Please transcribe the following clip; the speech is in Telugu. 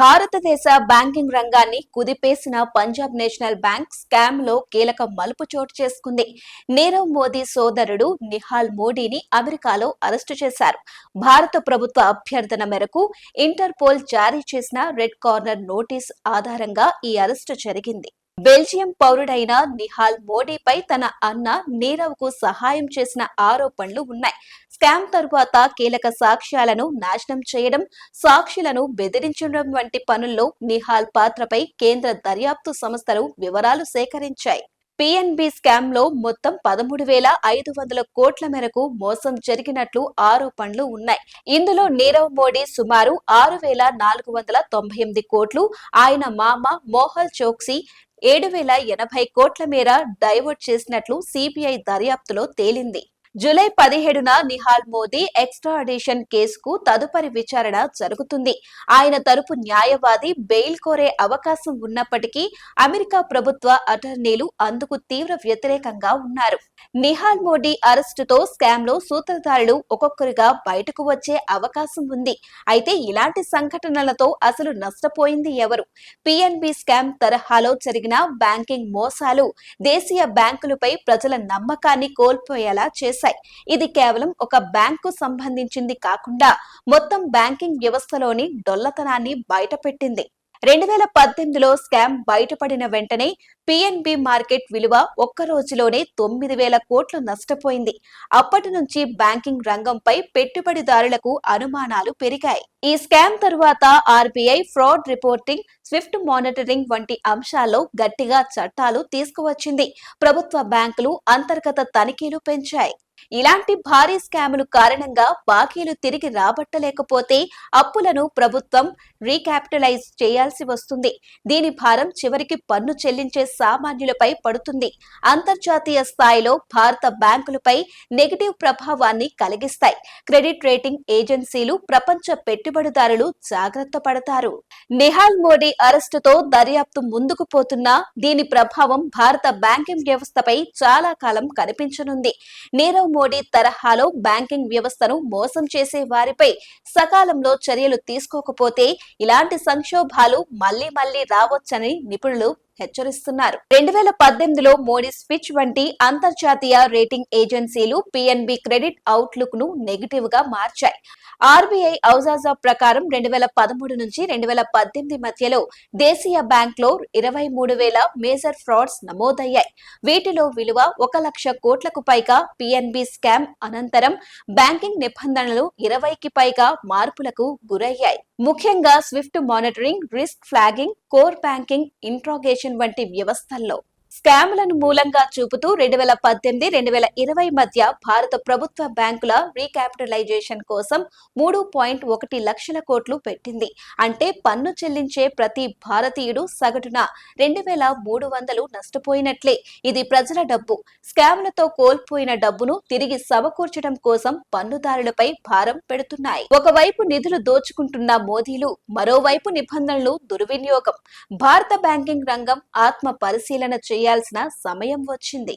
భారతదేశ బ్యాంకింగ్ రంగాన్ని కుదిపేసిన పంజాబ్ నేషనల్ బ్యాంక్ స్కామ్లో కీలక మలుపు చోటు చేసుకుంది. నీరవ్ మోదీ సోదరుడు నిహాల్ మోడీని అమెరికాలో అరెస్టు చేశారు. భారత ప్రభుత్వ అభ్యర్థన మేరకు ఇంటర్పోల్ జారీ చేసిన రెడ్ కార్నర్ నోటీస్ ఆధారంగా ఈ అరెస్టు జరిగింది. బెల్జియం పౌరుడైన నిహాల్ మోడీపై తన అన్న నీరవ్కు సహాయం చేసిన ఆరోపణలు ఉన్నాయి. స్కామ్ తరువాత కీలక సాక్ష్యాలను నాశనం చేయడం సాక్షులను బెదిరించడం వంటి పనుల్లో నిహాల్ పాత్రపై కేంద్ర దర్యాప్తు సంస్థలు వివరాలు సేకరించాయి. పిఎన్బి స్కామ్లో మొత్తం పదమూడు వేల ఐదు వందల కోట్ల మేరకు మోసం జరిగినట్లు ఆరోపణలు ఉన్నాయి. ఇందులో నీరవ్ మోడీ సుమారు ఆరు వేల నాలుగు వందల తొంభై ఎనిమిది కోట్లు ఆయన మామ మోహల్ చోక్సీ ఏడు వేల ఎనభై కోట్ల మేర డైవర్ట్ చేసినట్లు సిబిఐ దర్యాప్తులో తేలింది. జూలై పదిహేడున నిహాల్ మోదీ ఎక్స్ట్రాడిషన్ కేసుకు తదుపరి విచారణ జరుగుతుంది. ఆయన తరపు న్యాయవాది బెయిల్ కోరే అవకాశం ఉన్నప్పటికీ అమెరికా ప్రభుత్వ అటర్నీలు అందుకు తీవ్ర వ్యతిరేకంగా ఉన్నారు. నిహాల్ మోడీ అరెస్టుతో స్కామ్లో సూత్రధారులు ఒక్కొక్కరుగా బయటకు వచ్చే అవకాశం ఉంది. అయితే ఇలాంటి సంఘటనలతో అసలు నష్టపోయింది ఎవరు? పిఎన్బి స్కామ్ తరహాలో జరిగిన బ్యాంకింగ్ మోసాలు దేశీయ బ్యాంకులపై ప్రజల నమ్మకాన్ని కోల్పోయేలా చేశాయి. ఇది కేవలం ఒక బ్యాంకు సంబంధించింది కాకుండా మొత్తం బ్యాంకింగ్ వ్యవస్థలోని డొల్లతనాన్ని బయటపెట్టింది. రెండు వేల పద్దెనిమిదిలో స్కామ్ బయటపడిన వెంటనే పిఎన్బి మార్కెట్ విలువ ఒక్క రోజులోనే తొమ్మిది వేల కోట్లు నష్టపోయింది. అప్పటి నుంచి బ్యాంకింగ్ రంగంపై పెట్టుబడిదారులకు అనుమానాలు పెరిగాయి. ఈ స్కామ్ తరువాత RBI fraud reporting SWIFT monitoring వంటి అంశాల్లో గట్టిగా చట్టాలు తీసుకువచ్చింది. ప్రభుత్వ బ్యాంకులు అంతర్గత తనిఖీలు పెంచాయి. ఇలాంటి భారీ స్కాములు కారణంగా బాకీలు తిరిగి రాబట్టలేకపోతే అప్పులను ప్రభుత్వం రీక్యాపిటలైజ్ చేయాల్సి వస్తుంది. దీని భారం చివరికి పన్ను చెల్లించే సామాన్యులపై పడుతుంది. అంతర్జాతీయ స్థాయిలో భారత బ్యాంకులపై నెగిటివ్ ప్రభావాన్ని కలిగిస్తాయి. క్రెడిట్ రేటింగ్ ఏజెన్సీలు ప్రపంచ పెట్టుబడిదారులు జాగ్రత్త పడతారు. నిహాల్ మోడీ అరెస్టుతో దర్యాప్తు ముందుకు పోతున్నా దీని ప్రభావం భారత బ్యాంకింగ్ వ్యవస్థపై చాలా కాలం కనిపించనుంది. నీరవ్ మోడీ తరహాలో బ్యాంకింగ్ వ్యవస్థను మోసం చేసే వారిపై సకాలంలో చర్యలు తీసుకోకపోతే ఇలాంటి సంక్షోభాలు మళ్ళీ మళ్ళీ రావచ్చని నిపుణులు హెచ్చరిస్తున్నారు. రెండు వేల పద్దెనిమిదిలో మోడీ స్విచ్ వంటి అంతర్జాతీయ రేటింగ్ ఏజెన్సీలు పిఎన్బి క్రెడిట్ అవుట్లుక్ను నెగిటివ్గా మార్చాయి ఆర్బీఐ ఔజాజా ప్రకారం రెండు వేల పదమూడు నుంచి రెండు వేల పద్దెనిమిది మధ్యలో దేశీయ బ్యాంక్లో ఇరవై మూడు వేల మేజర్ ఫ్రాడ్స్ నమోదయ్యాయి. వీటిలో విలువ ఒక లక్ష కోట్లకు పైగా పిఎన్బి స్కామ్ అనంతరం బ్యాంకింగ్ నిబంధనలు ఇరవైకి పైగా మార్పులకు గురయ్యాయి. ముఖ్యంగా SWIFT monitoring risk flagging core banking integration వంటి వ్యవస్థల్లో స్కామ్లను మూలంగా చూపుతూ రెండు వేల పద్దెనిమిది రెండు వేల ఇరవై మధ్య భారత ప్రభుత్వ బ్యాంకుల రీక్యాపిటలైజేషన్ కోసం మూడు పాయింట్ ఒకటి లక్షల కోట్లు పెట్టింది. అంటే పన్ను చెల్లించే ప్రతి భారతీయుడు సగటున రెండు వేల మూడు వందలు నష్టపోయినట్లే. ఇది ప్రజల డబ్బు. స్కామ్లతో కోల్పోయిన డబ్బును తిరిగి సమకూర్చడం కోసం పన్నుదారులపై భారం పెడుతున్నాయి. ఒకవైపు నిధులు దోచుకుంటున్న మోదీలు మరోవైపు నిబంధనలు దుర్వినియోగం. భారత బ్యాంకింగ్ రంగం ఆత్మ పరిశీలన చేయాల్సిన సమయం వచ్చింది.